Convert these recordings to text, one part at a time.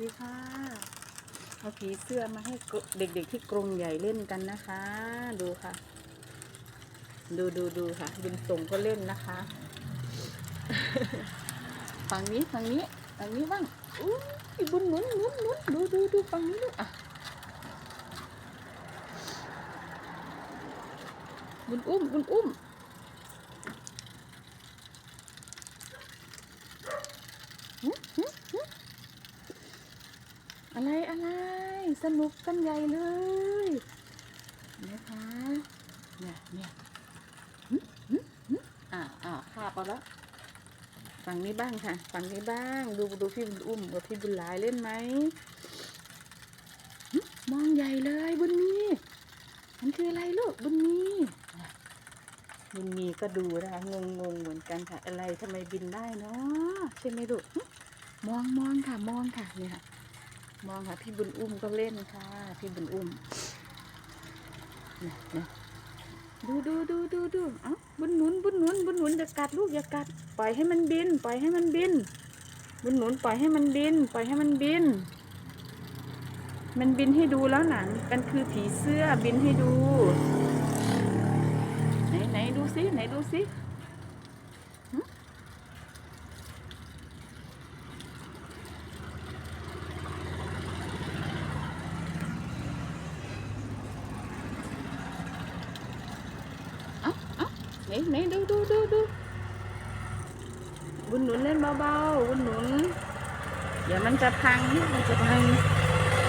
ดีค่ะ เอาผีเสื้อมาให้เด็กๆที่กรงใหญ่เล่นกันนะคะ ดูค่ะ ดูดูดูค่ะบุญส่งก็เล่นนะคะฝั่งนี้ฝั่งนี้ฝั่งนี้บ้างอู้ยบุญหนุนหนุนหนุนดูดูดูฝั่งนี้ดูอะบุญอุ้มบุญอุ้มหึหึหึ อะไรอะไรสนุกกันใหญ่เลยนะคะเนี่ยเนี่ยอ่าอ่าคาบเอาแล้วฝั่งนี้บ้างค่ะ ฝั่งนี้บ้าง ดูดูพี่บุญอุ้มกับพี่บุญหลายเล่นไหมมองใหญ่เลยบุญมีมันคืออะไรลูกบุญมีบุญมีก็ดูนะคะงงงเหมือนกันค่ะ อะไรทำไมบินได้เนาะใช่ไหมลูกมองมองค่ะมองค่ะเนี่ยค่ะ มองค่ะพี่บุญอุ้มก็เล่นค่ะ พี่บุญอุ้มดูดูดูดูดูเอ้าบุญหนุนบุญหนุนบุญหนุนอย่ากัดลูกอย่ากัด ปล่อยให้มันบิน ปล่อยให้มันบิน บุญหนุนปล่อยให้มันบิน ปล่อยให้มันบิน มันบินให้ดูแล้วหนังมันคือผีเสื้อบินให้ดู ไหนไหนดูสิไหนดูสิหึเอ้าเอ้า ไหนไหนดูดูดูดูบุญหนุนเล่นเบาๆบุญหนุน เดี๋ยวมันจะพังมันจะพัง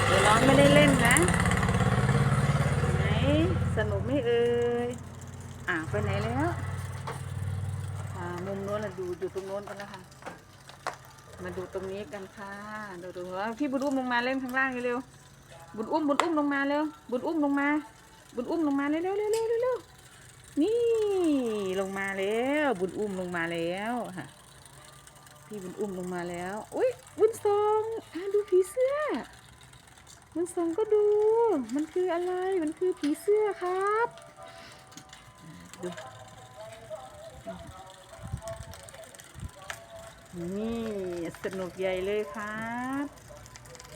เดี๋ยวน้องไม่ได้เล่นนะไหนสนุกไหม่เอ่ยอ่าไปไหนแล้วอ่ามุมโน้นน่ะดูอยู่ตรงโน้นกันแล้วค่ะมาดูตรงนี้กันค่ะดูดูพี่บุญอุ้มลงมาเล่นข้างล่างเร็วๆบุญอุ้มบุญอุ้มลงมาเร็วบุญอุ้มลงมา บุญอุ้มลงมาเร็วเร็วเร็วเร็วเร็วเร็วนี่ ลงมาแล้ว บุญอุ้มลงมาแล้วค่ะ พี่บุญอุ้มลงมาแล้ว อุ้ยบุญทรงอ่าดูผีเสื้อ บุญทรงก็ดู มันคืออะไร มันคือผีเสื้อครับดูนี่สนุกใหญ่เลยครับ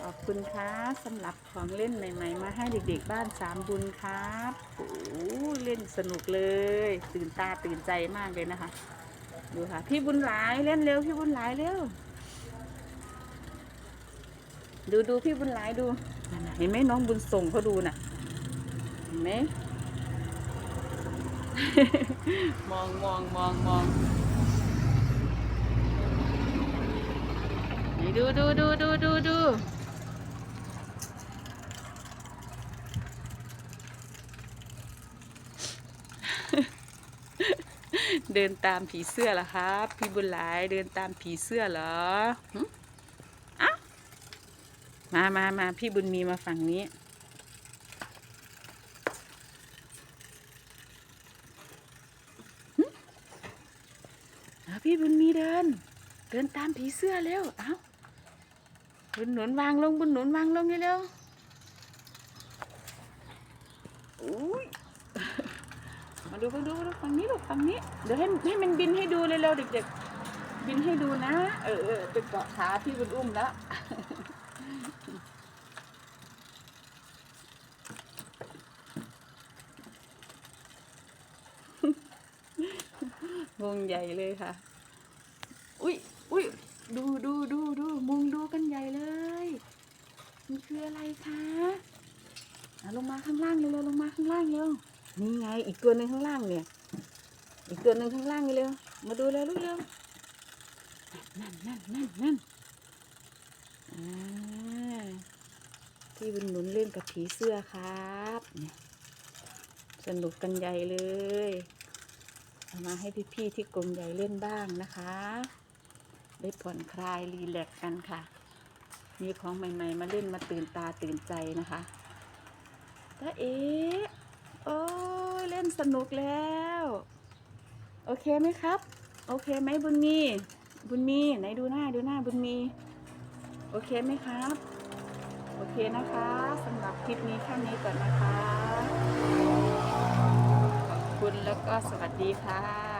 ขอบคุณครับสำหรับของเล่นใหม่ ๆ มาให้เด็กๆบ้านสามบุญครับโอ้เล่นสนุกเลย ตื่นตาตื่นใจมากเลยนะคะ ดูค่ะ พี่บุญหลายเล่นเร็วพี่บุญหลายเร็ว ดูดูพี่บุญหลายดูเห็นไหมน้องบุญส่งเขาดูน่ะเห็นไหมมองมองมองมองดูดูดูดูดูดู เดินตามผีเสื้อเหรอครับ พี่บุญหลายเดินตามผีเสื้อเหรออ้ามามามาพี่บุญมีมาฝั่งนี้เอาพี่บุญมีเดิน เดินตามผีเสื้อเร็ว เอาบุญหนุนวางลง บุญหนุนวางลงเร็วอุ้ย มาดูมาดูมาดูฝั่งนี้ลูกฝั่งนี้ เดี๋ยวให้ให้มันบินให้ดูเร็วๆเด็กๆ บินให้ดูนะ เออเออไปเกาะขาพี่บุญอุ้มแล้ววงใหญ่เลยค่ะ อุ้ยอุ้ยดูดูดูดูมุงดูกันใหญ่เลย มันคืออะไรคะอะลงมาข้างล่างเร็วๆลงมาข้างล่างเร็ว นี่ไง อีกตัวหนึ่งข้างล่างเนี่ย อีกตัวหนึ่งข้างล่างนี่เร็ว มาดูเร็วลูกเร็ว นั่นนั่นนั่นนั่นที่บุญหนุนเล่นกับผีเสื้อครับเนี่ยสนุกกันใหญ่เลยเอามาให้พี่ๆที่กรงใหญ่เล่นบ้างนะคะ ได้ผ่อนคลายรีแลกซ์กันค่ะ มีของใหม่ ๆ มาเล่นมาตื่นตาตื่นใจนะคะตาเอ๋ โอ้ยเล่นสนุกแล้ว โอเคไหมครับ โอเคไหมบุญมี บุญมีไหนดูหน้าดูหน้าบุญมี โอเคไหมครับ โอเคนะคะสำหรับคลิปนี้แค่นี้ก่อนนะคะ ขอบคุณแล้วก็สวัสดีค่ะ